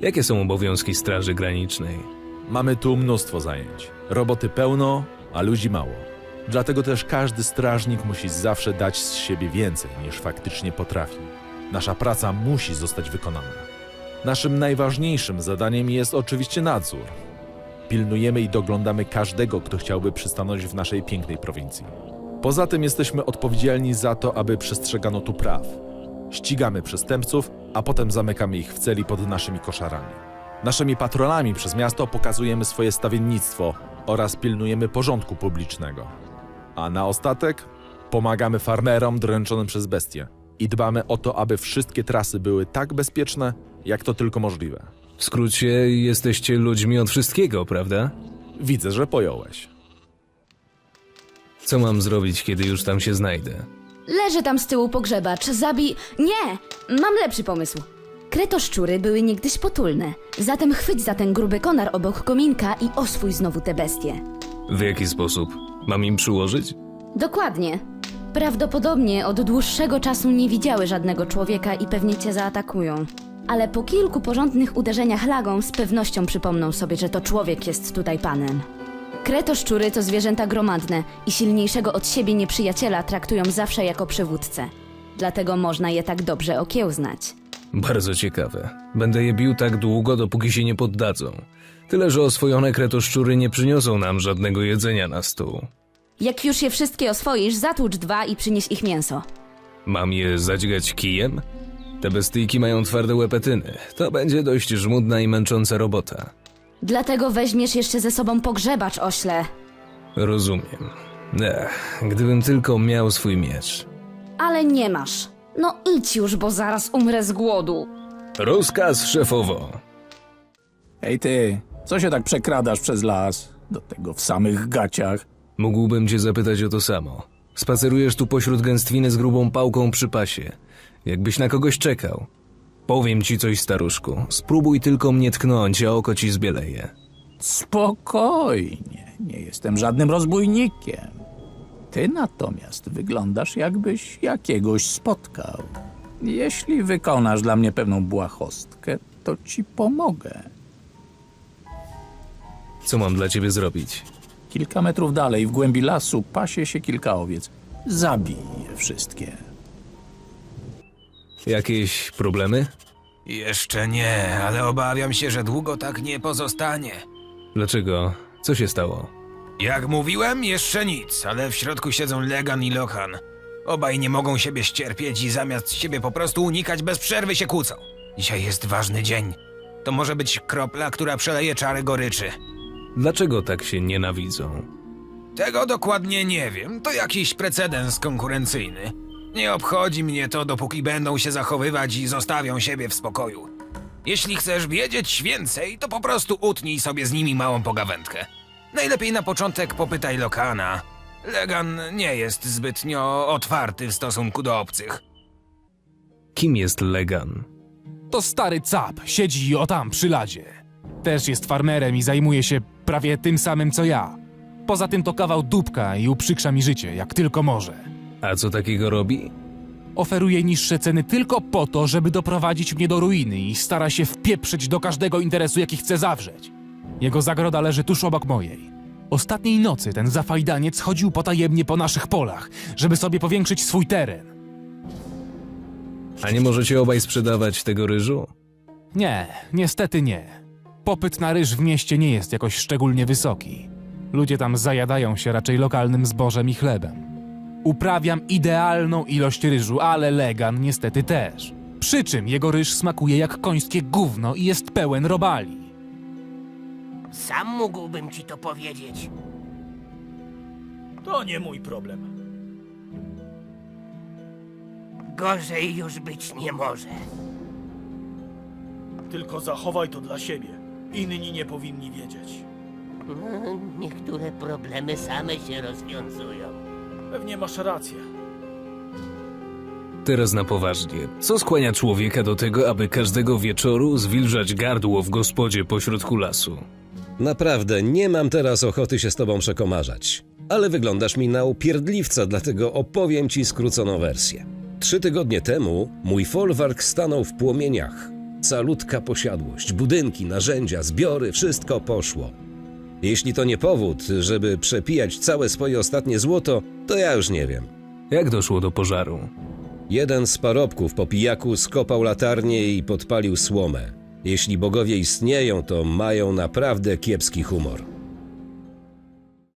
Jakie są obowiązki Straży Granicznej? Mamy tu mnóstwo zajęć. Roboty pełno, a ludzi mało. Dlatego też każdy strażnik musi zawsze dać z siebie więcej niż faktycznie potrafi. Nasza praca musi zostać wykonana. Naszym najważniejszym zadaniem jest oczywiście nadzór. Pilnujemy i doglądamy każdego, kto chciałby przystanąć w naszej pięknej prowincji. Poza tym jesteśmy odpowiedzialni za to, aby przestrzegano tu praw. Ścigamy przestępców, a potem zamykamy ich w celi pod naszymi koszarami. Naszymi patrolami przez miasto pokazujemy swoje stawiennictwo oraz pilnujemy porządku publicznego. A na ostatek pomagamy farmerom dręczonym przez bestie i dbamy o to, aby wszystkie trasy były tak bezpieczne, jak to tylko możliwe. W skrócie, jesteście ludźmi od wszystkiego, prawda? Widzę, że pojąłeś. Co mam zrobić, kiedy już tam się znajdę? Leży tam z tyłu pogrzebacz, zabij... Nie! Mam lepszy pomysł. Kretoszczury były niegdyś potulne, zatem chwyć za ten gruby konar obok kominka i oswój znowu te bestie. W jaki sposób? Mam im przyłożyć? Dokładnie. Prawdopodobnie od dłuższego czasu nie widziały żadnego człowieka i pewnie cię zaatakują. Ale po kilku porządnych uderzeniach lagą z pewnością przypomną sobie, że to człowiek jest tutaj panem. Kretoszczury to zwierzęta gromadne i silniejszego od siebie nieprzyjaciela traktują zawsze jako przywódcę. Dlatego można je tak dobrze okiełznać. Bardzo ciekawe. Będę je bił tak długo, dopóki się nie poddadzą. Tyle, że oswojone kretoszczury nie przyniosą nam żadnego jedzenia na stół. Jak już je wszystkie oswoisz, zatłucz dwa i przynieś ich mięso. Mam je zadźgać kijem? Te bestyjki mają twarde łepetyny. To będzie dość żmudna i męcząca robota. Dlatego weźmiesz jeszcze ze sobą pogrzebacz, ośle. Rozumiem. Ech, gdybym tylko miał swój miecz. Ale nie masz. No idź już, bo zaraz umrę z głodu. Rozkaz szefowo. Ej ty, co się tak przekradasz przez las? Do tego w samych gaciach. Mógłbym cię zapytać o to samo. Spacerujesz tu pośród gęstwiny z grubą pałką przy pasie. Jakbyś na kogoś czekał. Powiem ci coś, staruszku. Spróbuj tylko mnie tknąć, a oko ci zbieleje. Spokojnie, nie jestem żadnym rozbójnikiem. Ty natomiast wyglądasz jakbyś jakiegoś spotkał. Jeśli wykonasz dla mnie pewną błahostkę, to ci pomogę. Co mam dla ciebie zrobić? Kilka metrów dalej, w głębi lasu, pasie się kilka owiec. Zabij je wszystkie. Jakieś problemy? Jeszcze nie, ale obawiam się, że długo tak nie pozostanie. Dlaczego? Co się stało? Jak mówiłem, jeszcze nic, ale w środku siedzą Legan i Lohan. Obaj nie mogą siebie ścierpieć i zamiast siebie po prostu unikać, bez przerwy się kłócą. Dzisiaj jest ważny dzień. To może być kropla, która przeleje czary goryczy. Dlaczego tak się nienawidzą? Tego dokładnie nie wiem, to jakiś precedens konkurencyjny. Nie obchodzi mnie to, dopóki będą się zachowywać i zostawią siebie w spokoju. Jeśli chcesz wiedzieć więcej, to po prostu utnij sobie z nimi małą pogawędkę. Najlepiej na początek popytaj Lokana. Legan nie jest zbytnio otwarty w stosunku do obcych. Kim jest Legan? To stary cap, siedzi o tam przy ladzie. Też jest farmerem i zajmuje się prawie tym samym co ja. Poza tym to kawał dupka i uprzykrza mi życie, jak tylko może. A co takiego robi? Oferuje niższe ceny tylko po to, żeby doprowadzić mnie do ruiny i stara się wpieprzyć do każdego interesu, jaki chce zawrzeć. Jego zagroda leży tuż obok mojej. Ostatniej nocy ten zafajdaniec chodził potajemnie po naszych polach, żeby sobie powiększyć swój teren. A nie możecie obaj sprzedawać tego ryżu? Nie, niestety nie. Popyt na ryż w mieście nie jest jakoś szczególnie wysoki. Ludzie tam zajadają się raczej lokalnym zbożem i chlebem. Uprawiam idealną ilość ryżu, ale Legan niestety też. Przy czym jego ryż smakuje jak końskie gówno i jest pełen robali. Sam mógłbym ci to powiedzieć. To nie mój problem. Gorzej już być nie może. Tylko zachowaj to dla siebie. Inni nie powinni wiedzieć. No, niektóre problemy same się rozwiązują. Pewnie masz rację. Teraz na poważnie. Co skłania człowieka do tego, aby każdego wieczoru zwilżać gardło w gospodzie pośrodku lasu? Naprawdę, nie mam teraz ochoty się z tobą przekomarzać. Ale wyglądasz mi na upierdliwca, dlatego opowiem ci skróconą wersję. Trzy tygodnie temu mój folwark stanął w płomieniach. Calutka posiadłość, budynki, narzędzia, zbiory, wszystko poszło. Jeśli to nie powód, żeby przepijać całe swoje ostatnie złoto, to ja już nie wiem. Jak doszło do pożaru? Jeden z parobków po pijaku skopał latarnię i podpalił słomę. Jeśli bogowie istnieją, to mają naprawdę kiepski humor.